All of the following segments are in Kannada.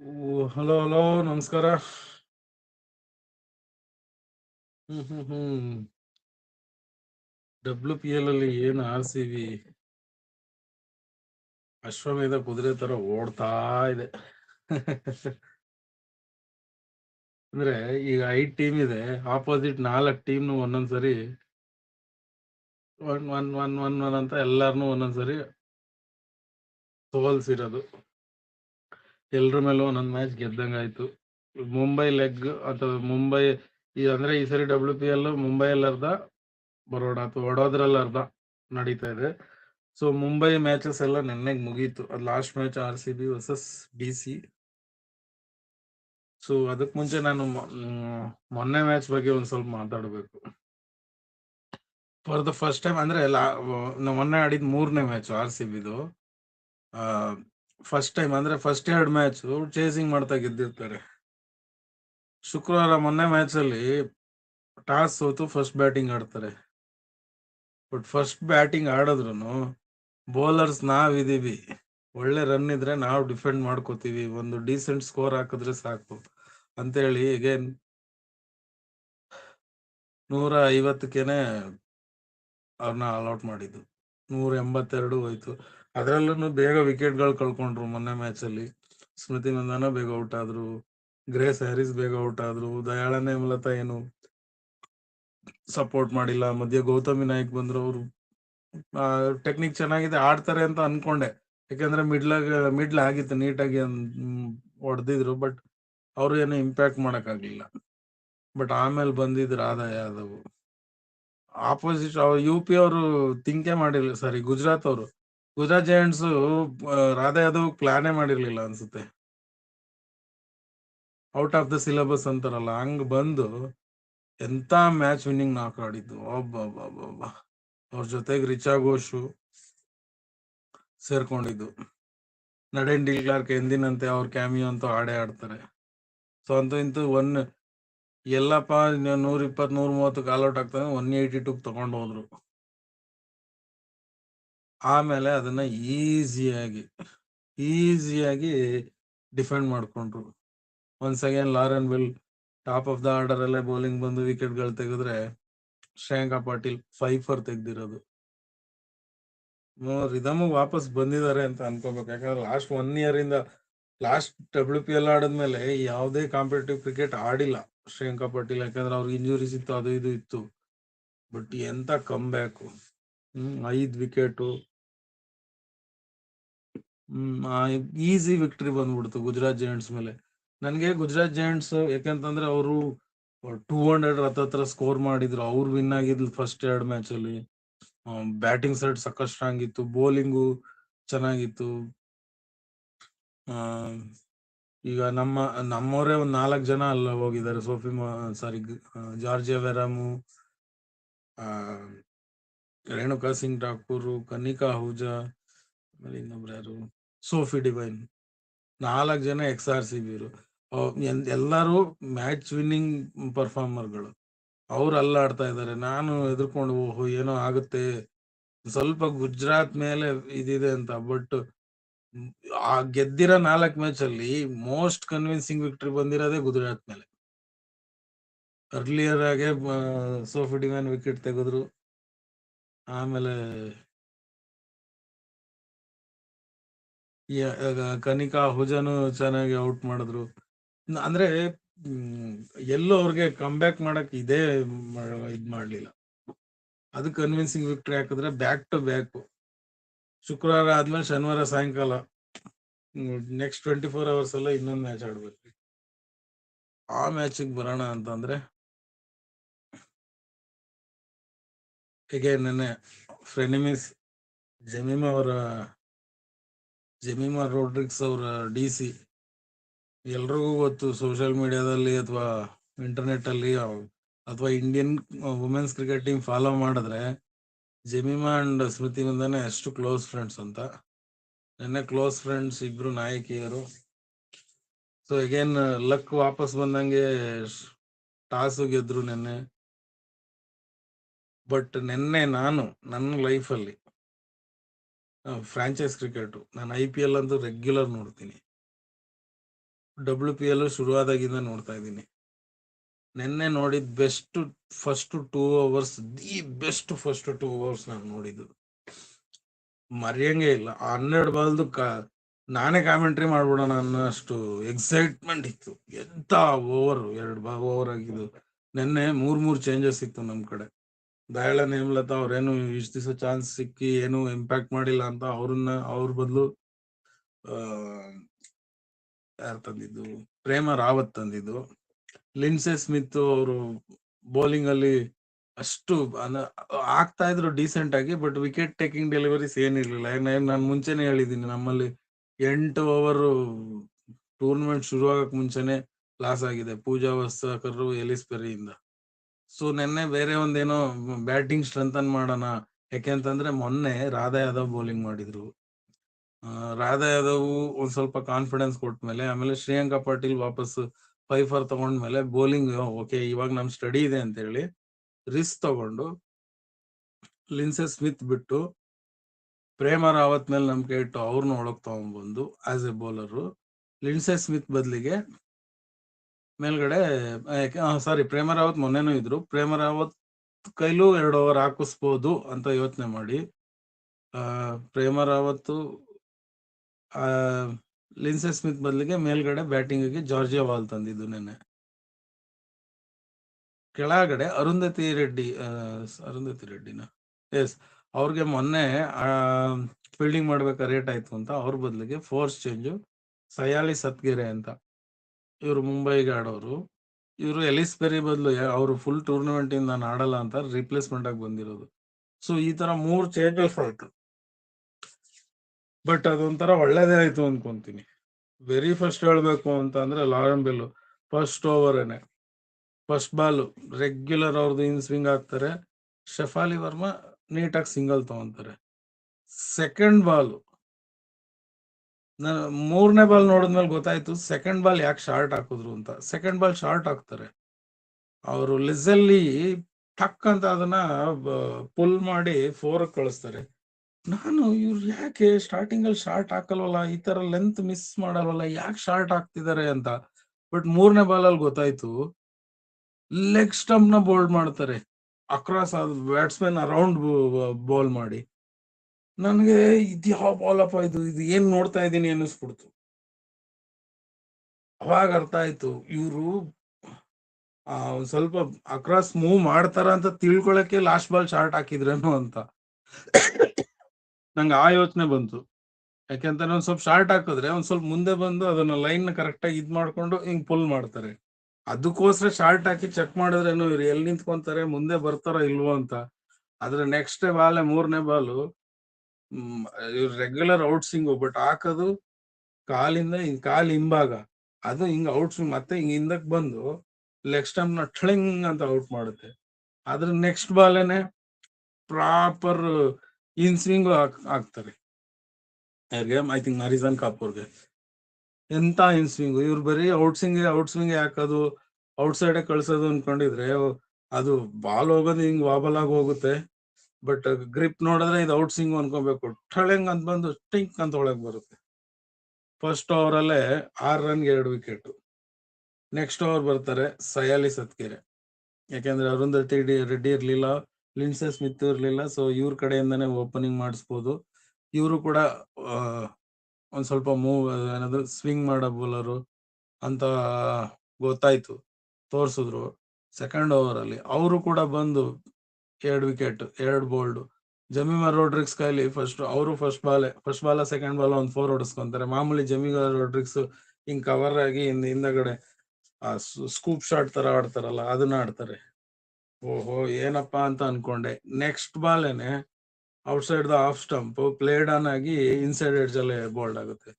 ಹಲೋ ಹಲೋ ನಮಸ್ಕಾರ ಹ್ಮ್ ಹ್ಮ್ ಡಬ್ಲ್ಯೂ ಪಿ ಎಲ್ ಅಲ್ಲಿ ಏನು ಆರ್ ಸಿ ಅಶ್ವಮೇಧ ಕುದುರೆ ತರ ಓಡ್ತಾ ಇದೆ. ಅಂದ್ರೆ ಈಗ ಐದ್ ಟೀಮ್ ಇದೆ ಆಪೋಸಿಟ್ ನಾಲ್ಕ್ ಟೀಮ್ ಒಂದೊಂದ್ಸರಿ one one one one one ಅಂತ ಎಲ್ಲಾರ್ನು ಒಂದೊಂದ್ಸರಿ ಸೋಲ್ಸಿರೋದು. ಎಲ್ರ ಮೇಲೆ ಒಂದೊಂದು ಮ್ಯಾಚ್ ಗೆದ್ದಂಗೆ ಆಯ್ತು. ಮುಂಬೈ ಲೆಗ್ ಅಥವಾ ಮುಂಬೈ ಈ ಅಂದರೆ ಈ ಸರಿ ಡಬ್ಲ್ಯೂ ಪಿ ಎಲ್ ಮುಂಬೈಯಲ್ಲಿ ಅರ್ಧ ಬರೋಡಾ ಅಥವಾ ವಡೋದ್ರಲ್ಲಿ ಅರ್ಧ ನಡೀತಾ ಇದೆ. ಸೊ ಮುಂಬೈ ಮ್ಯಾಚಸ್ ಎಲ್ಲ ನೆನ್ನೆಗೆ ಮುಗೀತು. ಅದು last match R C B versus D C so ಅದಕ್ಕೆ ಮುಂಚೆ ನಾನು ಮೊನ್ನೆ ಮ್ಯಾಚ್ ಬಗ್ಗೆ ಒಂದು ಸ್ವಲ್ಪ ಮಾತಾಡಬೇಕು. ಫಾರ್ ದ ಫಸ್ಟ್ ಟೈಮ್ ಅಂದ್ರೆ ಮೊನ್ನೆ ಆಡಿದ ಮೂರನೇ ಮ್ಯಾಚ್ ಆರ್ ಸಿ ಬಿದು ಫಸ್ಟ್ ಟೈಮ್ ಅಂದ್ರೆ ಫಸ್ಟ್ ಎರಡು ಮ್ಯಾಚ್ ಚೇಸಿಂಗ್ ಮಾಡ್ತಾ ಗೆದ್ದಿರ್ತಾರೆ. ಶುಕ್ರವಾರ ಮೊನ್ನೆ ಮ್ಯಾಚ್ ಅಲ್ಲಿ ಟಾಸ್ ಸೋತು ಫಸ್ಟ್ ಬ್ಯಾಟಿಂಗ್ ಆಡ್ತಾರೆ. ಬಟ್ ಫಸ್ಟ್ ಬ್ಯಾಟಿಂಗ್ ಆಡಿದ್ರು ಬೌಲರ್ಸ್ ನಾವಿದೀವಿ. ಒಳ್ಳೆ ರನ್ ಇದ್ರೆ ನಾವು ಡಿಫೆಂಡ್ ಮಾಡ್ಕೋತೀವಿ. ಒಂದು ಡೀಸೆಂಟ್ ಸ್ಕೋರ್ ಹಾಕಿದ್ರೆ ಸಾಕು ಅಂತೇಳಿ ಅಗೇನ್ ನೂರ ಐವತ್ತಕ್ಕೇನೆ ಅವ್ರನ್ನ ಆಲ್ಔಟ್ ಮಾಡಿದ್ದು. ನೂರ ಎಂಬತ್ತೆರಡು ಹೋಯ್ತು. ಅದರಲ್ಲೂ ಬೇಗ ವಿಕೆಟ್ಗಳು ಕಳ್ಕೊಂಡ್ರು ಮೊನ್ನೆ ಮ್ಯಾಚ್ ಅಲ್ಲಿ. ಸ್ಮೃತಿ ಮಂದಾನ ಬೇಗ ಔಟ್ ಆದ್ರು ಗ್ರೇಸ್ ಹ್ಯಾರಿಸ್ ಬೇಗ ಔಟ್ ಆದ್ರು ದಯಾಳ ನೇಮಲತಾ ಏನು ಸಪೋರ್ಟ್ ಮಾಡಿಲ್ಲ. ಮಧ್ಯೆ ಗೌತಮಿ ನಾಯಕ್ ಬಂದ್ರು ಅವರು. ಟೆಕ್ನಿಕ್ ಚೆನ್ನಾಗಿದೆ, ಆಡ್ತಾರೆ ಅಂತ ಅನ್ಕೊಂಡೆ. ಯಾಕಂದ್ರೆ ಮಿಡ್ಲ್ ಮಿಡ್ಲ್ ಆಗಿತ್ತು, ನೀಟಾಗಿ ಹೊಡೆದಿದ್ರು ಬಟ್ ಅವರು ಏನು ಇಂಪ್ಯಾಕ್ಟ್ ಮಾಡಕ್ ಆಗ್ಲಿಲ್ಲ ಬಟ್ ಆಮೇಲೆ ಬಂದಿದ್ರು ಆದಾಯ ಯಾದವ್ ಆಪೋಸಿಟ್ ಯು ಪಿ ಅವರು ತಿಂಕೆ ಮಾಡಿಲ್ಲ ಸಾರಿ ಗುಜರಾತ್ ಅವರು. ಗುಜರಾತ್ ಜೈಂಟ್ಸ್ ರಾಧಾ ಯಾದವ್ ಪ್ಲಾನೇ ಮಾಡಿರ್ಲಿಲ್ಲ ಅನ್ಸುತ್ತೆ. ಔಟ್ ಆಫ್ ದ ಸಿಲೆಬಸ್ ಅಂತಾರಲ್ಲ, ಹಂಗ್ ಬಂದು ಎಂತ ಮ್ಯಾಚ್ ವಿನ್ನಿಂಗ್ ನಾಕ್ ಆಡಿದ್ದು. ಒಬ್ಬ ಅವ್ರ ಜೊತೆಗೆ ರಿಚಾ ಘೋಷು ಸೇರ್ಕೊಂಡಿದ್ದು. ನಡೆನ್ ಡಿಲ್ ಕ್ಲಾರ್ಕ್ ಎಂದಿನಂತೆ ಅವ್ರ ಕ್ಯಾಮಿಯೋ ಅಂತೂ ಆಡೇ ಆಡ್ತಾರೆ ಸೊ ಅಂತೂ ಇಂತೂ ಒನ್ ಎಲ್ಲಪ್ಪ ನೂರ ಇಪ್ಪತ್ತ್ ನೂರ ಮೂವತ್ತು ಔಟ್ ಆಗ್ತಾನೆ, ಒನ್ ಏಯ್ಟಿ ಟೂ ತಗೊಂಡು ಹೋದ್ರು. ಆಮೇಲೆ ಅದನ್ನ ಈಸಿಯಾಗಿ ಈಸಿಯಾಗಿ ಡಿಫೆಂಡ್ ಮಾಡ್ಕೊಂಡ್ರು. Once again Lauren Bell top of the order ಅಲ್ಲೇ ಬೌಲಿಂಗ್ ಬಂದು ವಿಕೆಟ್ಗಳು ತೆಗೆದ್ರೆ ಶ್ರೇಯಾಂಕಾ ಪಾಟೀಲ್ ಫೈವ್ ಫರ್ ತೆಗ್ದಿರೋದು ರಿದಮ್ ವಾಪಸ್ ಬಂದಿದ್ದಾರೆ ಅಂತ ಅನ್ಕೋಬೇಕು. ಯಾಕಂದ್ರೆ ಲಾಸ್ಟ್ ಒನ್ ಇಯರ್ ಇಂದ ಲಾಸ್ಟ್ ಡಬ್ಲ್ಯೂ ಪಿ ಎಲ್ ಆಡಿದ್ಮೇಲೆ ಯಾವುದೇ ಕಾಂಪಿಟೇಟಿವ್ ಕ್ರಿಕೆಟ್ ಆಡಿಲ್ಲ ಶ್ರೇಯಾಂಕಾ ಪಾಟೀಲ್. ಯಾಕಂದ್ರೆ ಅವ್ರಿಗೆ ಇಂಜುರೀಸ್ ಇತ್ತು ಅದು ಇದು ಇತ್ತು. ಬಟ್ ಎಂತ ಕಮ್ ಬ್ಯಾಕು ಹ್ಮ್, ಐದ್ ವಿಕೆಟು ಈಸಿ ವಿಕ್ಟರಿ ಬಂದ್ಬಿಡ್ತು ಗುಜರಾತ್ ಜೈಂಟ್ಸ್ ಮೇಲೆ. ನನಗೆ ಗುಜರಾತ್ ಜೈಂಟ್ಸ್ ಯಾಕಂತಂದ್ರೆ ಅವರು ಟೂ ಹಂಡ್ರೆಡ್ ಹತ್ತತ್ರ ಸ್ಕೋರ್ ಮಾಡಿದ್ರು. ಅವ್ರು ವಿನ್ ಆಗಿದ್ಲು ಫಸ್ಟ್ ಎರಡು ಮ್ಯಾಚ್ ಅಲ್ಲಿ. ಬ್ಯಾಟಿಂಗ್ ಸೈಡ್ ಸಖತ್ ಸ್ಟ್ರಾಂಗ್ ಇತ್ತು. ಬೌಲಿಂಗು ಚೆನ್ನಾಗಿತ್ತು. ಈಗ ನಮ್ಮ, ನಮ್ಮವರೇ ಒಂದ್ ನಾಲ್ಕು ಜನ ಅಲ್ಲ ಹೋಗಿದ್ದಾರೆ. Sophie sorry Georgia Wareham Renuka Singh Thakur Kanika Ahuja, ಆಮೇಲೆ ಇನ್ನೊಬ್ರು ಯಾರು? Sophie Devine. ನಾಲ್ಕು ಜನ ಎಕ್ಸ್ ಆರ್ ಸಿ ಬಿರು ಎಲ್ಲರೂ ಮ್ಯಾಚ್ ವಿನ್ನಿಂಗ್ ಪರ್ಫಾರ್ಮರ್ಗಳು. ಅವ್ರು ಅಲ್ಲಾಡ್ತಾ ಇದ್ದಾರೆ. ನಾನು ಎದುರ್ಕೊಂಡು ಓಹೋ, ಏನೋ ಆಗುತ್ತೆ. ಸ್ವಲ್ಪ ಗುಜರಾತ್ ಮೇಲೆ ಇದಿದೆ ಅಂತ, ಬಟ್ ಆ ಗೆದ್ದಿರೋ ನಾಲ್ಕು ಮ್ಯಾಚ್ ಅಲ್ಲಿ ಮೋಸ್ಟ್ ಕನ್ವಿನ್ಸಿಂಗ್ ವಿಕ್ಟ್ರಿ ಬಂದಿರೋದೇ ಗುಜರಾತ್ ಮೇಲೆ. ಅರ್ಲಿಯರ್ ಆಗೇ ಸೋಫಿ ಡಿವೈನ್ ವಿಕೆಟ್ ತೆಗೆದ್ರು. ಆಮೇಲೆ ಕನಿಕಾ ಹುಜನು ಚೆನ್ನಾಗಿ ಔಟ್ ಮಾಡಿದ್ರು. ಅಂದ್ರೆ ಎಲ್ಲೂ ಅವ್ರಿಗೆ ಕಮ್ ಬ್ಯಾಕ್ ಮಾಡಕ್ ಇದೇ ಇದ್ ಮಾಡ್ಲಿಲ್ಲ. ಅದು ಕನ್ವಿನ್ಸಿಂಗ್ ವಿಕ್ಟ್ರಿ ಹಾಕಿದ್ರೆ ಬ್ಯಾಕ್ ಟು ಬ್ಯಾಕ್ ಶುಕ್ರವಾರ ಆದ್ಮೇಲೆ ಶನಿವಾರ ಸಾಯಂಕಾಲ. ನೆಕ್ಸ್ಟ್ ಟ್ವೆಂಟಿ ಫೋರ್ ಅವರ್ಸ್ ಎಲ್ಲ ಇನ್ನೊಂದು ಮ್ಯಾಚ್ ಆಡ್ಬೇಕು. ಆ ಮ್ಯಾಚಿಗೆ ಬರೋಣ ಅಂತಂದ್ರೆ ಹೀಗೆ ನೆನ್ನೆ ಫ್ರೆನಿಮಿಸ್ ಜಮೀಮ್ ಅವರ ಜಮೀಮಾ ರೋಡ್ರಿಕ್ಸ್ ಅವರ ಡಿ ಸಿ ಎಲ್ರಿಗೂ ಗೊತ್ತು ಸೋಷಿಯಲ್ ಮೀಡಿಯಾದಲ್ಲಿ ಅಥವಾ ಇಂಟರ್ನೆಟ್ ಅಲ್ಲಿ ಅಥವಾ Indian women's cricket team follow ಮಾಡಿದ್ರೆ ಜಮೀಮಾ ಅಂಡ್ ಸ್ಮೃತಿ ಮಂದಾನೆ ಅಷ್ಟು ಕ್ಲೋಸ್ ಫ್ರೆಂಡ್ಸ್ ಅಂತ. ನೆನ್ನೆ ಕ್ಲೋಸ್ ಫ್ರೆಂಡ್ಸ್ ಇಬ್ರು ನಾಯಕಿಯರು. ಸೊ ಅಗೇನ್ ಲಕ್ ವಾಪಸ್ ಬಂದಂಗೆ ಟಾಸು ಗೆದ್ರು ನೆನ್ನೆ. ಬಟ್ ನೆನ್ನೆ ನಾನು, ನನ್ನ ಲೈಫಲ್ಲಿ ಫ್ರಾಂಚೈಸ್ ಕ್ರಿಕೆಟ್ ನಾನು ಐ ಪಿ ಎಲ್ ಅಂತೂ ರೆಗ್ಯುಲರ್ ನೋಡ್ತೀನಿ. ಡಬ್ಲ್ಯೂ ಪಿ ಎಲ್ ಶುರುವಾದಾಗಿಂದ ನೋಡ್ತಾ ಇದ್ದೀನಿ. ನಿನ್ನೆ ನೋಡಿದ best first two overs the best first two overs ನಾನು ನೋಡಿದ್ದು. ಮರೆಯಂಗೆ ಇಲ್ಲ. ಹನ್ನೆರಡು ಬಾಲ್ದು ಕ, ನಾನೇ ಕಾಮೆಂಟ್ರಿ ಮಾಡ್ಬಿಡೋಣ ಅನ್ನೋಷ್ಟು ಎಕ್ಸೈಟ್ಮೆಂಟ್ ಇತ್ತು. ಎಂತ ಓವರ್ ಎರಡು ಬಾ ಓವರ್ ಆಗಿದ್ದು. ನಿನ್ನೆ ಮೂರ್ ಮೂರ್ ಚೇಂಜಸ್ ಇತ್ತು ನಮ್ಮ ಕಡೆ. ದಯಾಳ ನೇಮಲತಾ ಅವ್ರೇನು ಇಷ್ಟ ದಿವಸ ಚಾನ್ಸ್ ಸಿಕ್ಕಿ ಏನು ಇಂಪ್ಯಾಕ್ಟ್ ಮಾಡಿಲ್ಲ ಅಂತ ಅವ್ರನ್ನ, ಅವ್ರ ಬದಲು ಯಾರು ತಂದಿದ್ದು? ಪ್ರೇಮ ರಾವತ್ ತಂದಿದ್ದು. ಲಿನ್ಸೆ ಸ್ಮಿತ್ ಅವರು ಬೌಲಿಂಗ್ ಅಲ್ಲಿ ಅಷ್ಟು ಆಗ್ತಾ ಇದ್ರು ಡೀಸೆಂಟ್ ಆಗಿ ಬಟ್ ವಿಕೆಟ್ ಟೇಕಿಂಗ್ ಡೆಲಿವರೀಸ್ ಏನಿರ್ಲಿಲ್ಲ ನಾನು ಮುಂಚೆನೆ ಹೇಳಿದ್ದೀನಿ ನಮ್ಮಲ್ಲಿ ಎಂಟು ಓವರ್ ಟೂರ್ನಮೆಂಟ್ ಶುರು ಆಗಕ್ ಮುಂಚೆನೆ ಲಾಸ್ ಆಗಿದೆ ಪೂಜಾ ವಸ್ತಾಕರ್ ಎಲಿಸ್ ಪೆರಿಯಿಂದ ಸೊ ನಿನ್ನೆ ಬೇರೆ ಒಂದೇನೋ ಬ್ಯಾಟಿಂಗ್ ಸ್ಟ್ರೆಂಥನ್ ಮಾಡೋಣ. ಯಾಕೆಂತಂದ್ರೆ ಮೊನ್ನೆ ರಾಧಾ ಯಾದವ್ ಬೌಲಿಂಗ್ ಮಾಡಿದ್ರು. ರಾಧಾ ಯಾದವ್ ಒಂದ್ ಸ್ವಲ್ಪ ಕಾನ್ಫಿಡೆನ್ಸ್ ಕೊಟ್ಮೇಲೆ, ಆಮೇಲೆ ಶ್ರೇಯಾಂಕಾ ಪಾಟೀಲ್ ವಾಪಸ್ ಫೈಫರ್ ತಗೊಂಡ್ಮೇಲೆ ಬೌಲಿಂಗ್, ಓಕೆ, ಇವಾಗ ನಮ್ ಸ್ಟಡಿ ಇದೆ ಅಂತ ಹೇಳಿ ರಿಸ್ಕ್ ತಗೊಂಡು ಲಿನ್ಸೆ ಸ್ಮಿತ್ ಬಿಟ್ಟು ಪ್ರೇಮ ರಾವತ್ ಮೇಲೆ ನಂಬಿಕೆ ಇಟ್ಟು ಅವ್ರನ್ನ ಒಳಗ್ ತಗೊಂಡ್ಬಂದು as a bowler Linsey Smith ಬದಲಿಗೆ ಮೇಲ್ಗಡೆ ಸಾರಿ ಪ್ರೇಮ ರಾವತ್ ಮೊನ್ನೆನೂ ಇದ್ರು. ಪ್ರೇಮ ರಾವತ್ ಕೈಲೂ ಎರಡು ಓವರ್ ಹಾಕಿಸ್ಬೋದು ಅಂತ ಯೋಚನೆ ಮಾಡಿ. ಪ್ರೇಮ ರಾವತ್ ಲಿನ್ಸೆ ಸ್ಮಿತ್ ಬದಲಿಗೆ ಮೇಲ್ಗಡೆ ಬ್ಯಾಟಿಂಗ್ಗೆ ಜಾರ್ಜಿಯಾ ವಾಲ್ ತಂದಿದ್ದು ನೆನ್ನೆ. ಕೆಳಗಡೆ ಅರುಂಧತಿ ರೆಡ್ಡಿ ಅರುಂಧತಿ ರೆಡ್ಡಿನ? ಎಸ್, ಅವ್ರಿಗೆ ಮೊನ್ನೆ ಫೀಲ್ಡಿಂಗ್ ಮಾಡ್ಬೇಕಾದ್ರೆ ರೇಟ್ ಆಯ್ತು ಅಂತ ಅವ್ರ ಬದಲಿಗೆ ಫೋರ್ಸ್ ಚೇಂಜು ಸಯಾಲಿ ಸತ್ಗೆರೆ ಅಂತ. ಇವರು ಮುಂಬೈಗೆ ಆಡೋರು ಇವರು ಎಲಿಸ್ ಪೆರಿ ಬದಲು ಅವರು ಫುಲ್ ಟೂರ್ನಮೆಂಟ್ ಇಂದ ನಾನು ಆಡಲ್ಲ ಅಂತ ರಿಪ್ಲೇಸ್ಮೆಂಟ್ ಆಗಿ ಬಂದಿರೋದು. ಸೊ ಈ ತರ ಮೂರ್ ಚೇಂಜಸ್ ಆಯ್ತು. ಬಟ್ ಅದೊಂಥರ ಒಳ್ಳೇದೇ ಆಯ್ತು ಅನ್ಕೊಂತೀನಿ. ವೆರಿ ಫಸ್ಟ್ ಹೇಳ್ಬೇಕು ಅಂತ ಅಂದ್ರೆ ಲಾರನ್ ಬೆಲ್ಲು ಫಸ್ಟ್ ಓವರೇನೆ ಫಸ್ಟ್ ಬಾಲ್ ರೆಗ್ಯುಲರ್ ಅವ್ರದ್ದು ಇನ್ ಸ್ವಿಂಗ್ ಆಗ್ತಾರೆ ಶಫಾಲಿ ವರ್ಮಾ ನೀಟಾಗಿ ಸಿಂಗಲ್ ತಗೊಂತಾರೆ. ಸೆಕೆಂಡ್ ಬಾಲ್ ನಾನು ಮೂರನೇ ಬಾಲ್ ನೋಡಿದ್ಮೇಲೆ ಗೊತ್ತಾಯ್ತು ಸೆಕೆಂಡ್ ಬಾಲ್ ಯಾಕೆ ಶಾರ್ಟ್ ಹಾಕಿದ್ರು ಅಂತ. ಸೆಕೆಂಡ್ ಬಾಲ್ ಶಾರ್ಟ್ ಹಾಕ್ತಾರೆ. ಅವರು ಲಿಸಲ್ಲಿ ಟಕ್ ಅಂತ ಅದನ್ನ ಪುಲ್ ಮಾಡಿ ಫೋರ್ ಕಳಿಸ್ತಾರೆ. ನಾನು ಇವ್ರು ಯಾಕೆ ಸ್ಟಾರ್ಟಿಂಗ್ ಅಲ್ಲಿ ಶಾರ್ಟ್ ಹಾಕಲ್ವಲ್ಲ, ಈ ತರ ಲೆಂತ್ ಮಿಸ್ ಮಾಡಲ್ವಲ್ಲ, ಯಾಕೆ ಶಾರ್ಟ್ ಹಾಕ್ತಿದ್ದಾರೆ ಅಂತ. ಬಟ್ ಮೂರನೇ ಬಾಲ್ ಅಲ್ಲಿ ಗೊತ್ತಾಯ್ತು ಲೆಗ್ ಸ್ಟಂಪ್ನ ಬೋಲ್ಡ್ ಮಾಡ್ತಾರೆ. ಅಕ್ರಾಸ್ ಬ್ಯಾಟ್ಸ್ಮನ್ ಅರೌಂಡ್ ಬಾಲ್ ಮಾಡಿ. ನನಗೆ ಇದು ಯಾವ ಬಾಲ್ ಅಪ್ಪ, ಇದು ಇದು ಏನ್ ನೋಡ್ತಾ ಇದ್ದೀನಿ ಅನ್ನಿಸ್ಬಿಡ್ತು. ಅವಾಗ ಅರ್ಥ ಆಯ್ತು, ಇವರು ಸ್ವಲ್ಪ ಅಕ್ರಾಸ್ ಮೂವ್ ಮಾಡ್ತಾರ ಅಂತ ತಿಳ್ಕೊಳಕ್ಕೆ ಲಾಸ್ಟ್ ಬಾಲ್ ಶಾರ್ಟ್ ಹಾಕಿದ್ರೇನು ಅಂತ. ನಂಗೆ ಆ ಯೋಚನೆ ಬಂತು. ಯಾಕೆಂತಂದ್ರೆ ಒಂದ್ ಸ್ವಲ್ಪ ಶಾರ್ಟ್ ಹಾಕಿದ್ರೆ ಒಂದ್ ಸ್ವಲ್ಪ ಮುಂದೆ ಬಂದು ಅದನ್ನ ಲೈನ್ ಕರೆಕ್ಟ್ ಆಗಿ ಇದ್ ಮಾಡ್ಕೊಂಡು ಹಿಂಗ್ ಪುಲ್ ಮಾಡ್ತಾರೆ. ಅದಕ್ಕೋಸ್ಕರ ಶಾರ್ಟ್ ಹಾಕಿ ಚೆಕ್ ಮಾಡಿದ್ರೇನು ಇವ್ರು ಎಲ್ಲಿ ನಿಂತ್ಕೊಂತಾರೆ, ಮುಂದೆ ಬರ್ತಾರ ಇಲ್ವೋ ಅಂತ. ಆದ್ರೆ ನೆಕ್ಸ್ಟ್ ಬಾಲ್, ಮೂರನೇ ಬಾಲು ಇವ್ರು ರೆಗ್ಯುಲರ್ ಔಟ್ಸಿಂಗ್ ಬಟ್ ಹಾಕೋದು ಕಾಲಿಂದ ಕಾಲ್ ಹಿಂಭಾಗ. ಅದು ಹಿಂಗ್ ಔಟ್ ಸ್ವಿಂಗ್ ಮತ್ತೆ ಹಿಂಗ್ ಹಿಂದಕ್ ಬಂದು ಲೆಗ್ ಟೈಮ್ನ ಠಳಿಂಗ್ ಅಂತ ಔಟ್ ಮಾಡುತ್ತೆ. ಆದ್ರೆ ನೆಕ್ಸ್ಟ್ ಬಾಲೇನೆ ಪ್ರಾಪರ್ ಇನ್ ಸ್ವಿಂಗ್ ಹಾಕ್ತಾರೆ. ಯಾರಿಗೆ? ಐ ಥಿಂಕ್ ಹರಿಸನ್ ಕಾಪೂರ್ಗೆ ಎಂತ ಇನ್ ಸ್ವಿಂಗ್ ಇವ್ರು ಬರೀ ಔಟ್ ಸ್ವಿಂಗ್ ಔಟ್ ಸ್ವಿಂಗ್ ಹಾಕೋದು ಔಟ್ ಸೈಡ್ ಕಳ್ಸೋದು ಅನ್ಕೊಂಡಿದ್ರೆ ಅದು ಬಾಲ್ ಹೋಗೋದು ಹಿಂಗ್ ವಾಬಲ್ ಆಗಿ ಹೋಗುತ್ತೆ. ಬಟ್ ಗ್ರಿಪ್ ನೋಡಿದ್ರೆ ಇದು ಔಟ್ ಸಿಂಗ್ ಅನ್ಕೋಬೇಕು. ಠಳೆಂಗ್ ಅಂತ ಬಂದು ಟಿಂಕ್ ಅಂತ ಒಳಗ್ ಬರುತ್ತೆ. ಫಸ್ಟ್ ಓವರ್ ಆರು ರನ್ಗೆ ಎರಡು ವಿಕೆಟ್ ನೆಕ್ಸ್ಟ್ ಓವರ್ ಬರ್ತಾರೆ ಸಯಾಲಿ ಸತ್ಕೆರೆ ಯಾಕೆಂದ್ರೆ ಅರುಂಧತಿ ರೆಡ್ಡಿ ಇರ್ಲಿಲ್ಲ ಲಿನ್ಸೆ ಸ್ಮಿತ್ ಇರ್ಲಿಲ್ಲ ಸೊ ಇವ್ರ ಕಡೆಯಿಂದನೇ ಓಪನಿಂಗ್ ಮಾಡಿಸ್ಬೋದು. ಇವರು ಕೂಡ ಒಂದು ಸ್ವಲ್ಪ ಮೂವ್ ಏನಾದ್ರು ಸ್ವಿಂಗ್ ಮಾಡೋ ಬೌಲರು ಅಂತ ಗೊತ್ತಾಯ್ತು, ತೋರಿಸಿದ್ರು. ಸೆಕೆಂಡ್ ಓವರ್ ಅಲ್ಲಿ ಅವರು ಕೂಡ ಬಂದು ಎರಡು ವಿಕೆಟ್, ಎರಡು ಬೋಲ್ಡ್. ಜಮೀಮಾ ರೋಡ್ರಿಕ್ಸ್ ಕೈಲಿ ಫಸ್ಟ್ ಅವರು first ball first ball second ball ಒಂದು ಫೋರ್ ಹೊಡಿಸ್ಕೊಂತಾರೆ. ಮಾಮೂಲಿ ಜಮೀಮಾ ರೋಡ್ರಿಕ್ಸ್ ಹಿಂಗ್ ಕವರ್ ಆಗಿ ಹಿಂದ್, ಹಿಂದಗಡೆ, ಆ ಸ್ಕೂಪ್ ಶಾಟ್ ತರ ಆಡ್ತಾರಲ್ಲ, ಅದನ್ನ ಆಡ್ತಾರೆ. ಓಹೋ, ಏನಪ್ಪಾ ಅಂತ ಅನ್ಕೊಂಡೆ. Next ಬಾಲೇನೆ outside the off stump played on ಆಗಿ ಇನ್ಸೈಡ್ ಎಡ್ಜ್ ಅಲ್ಲೇ ಬೋಲ್ಡ್ ಆಗುತ್ತೆ.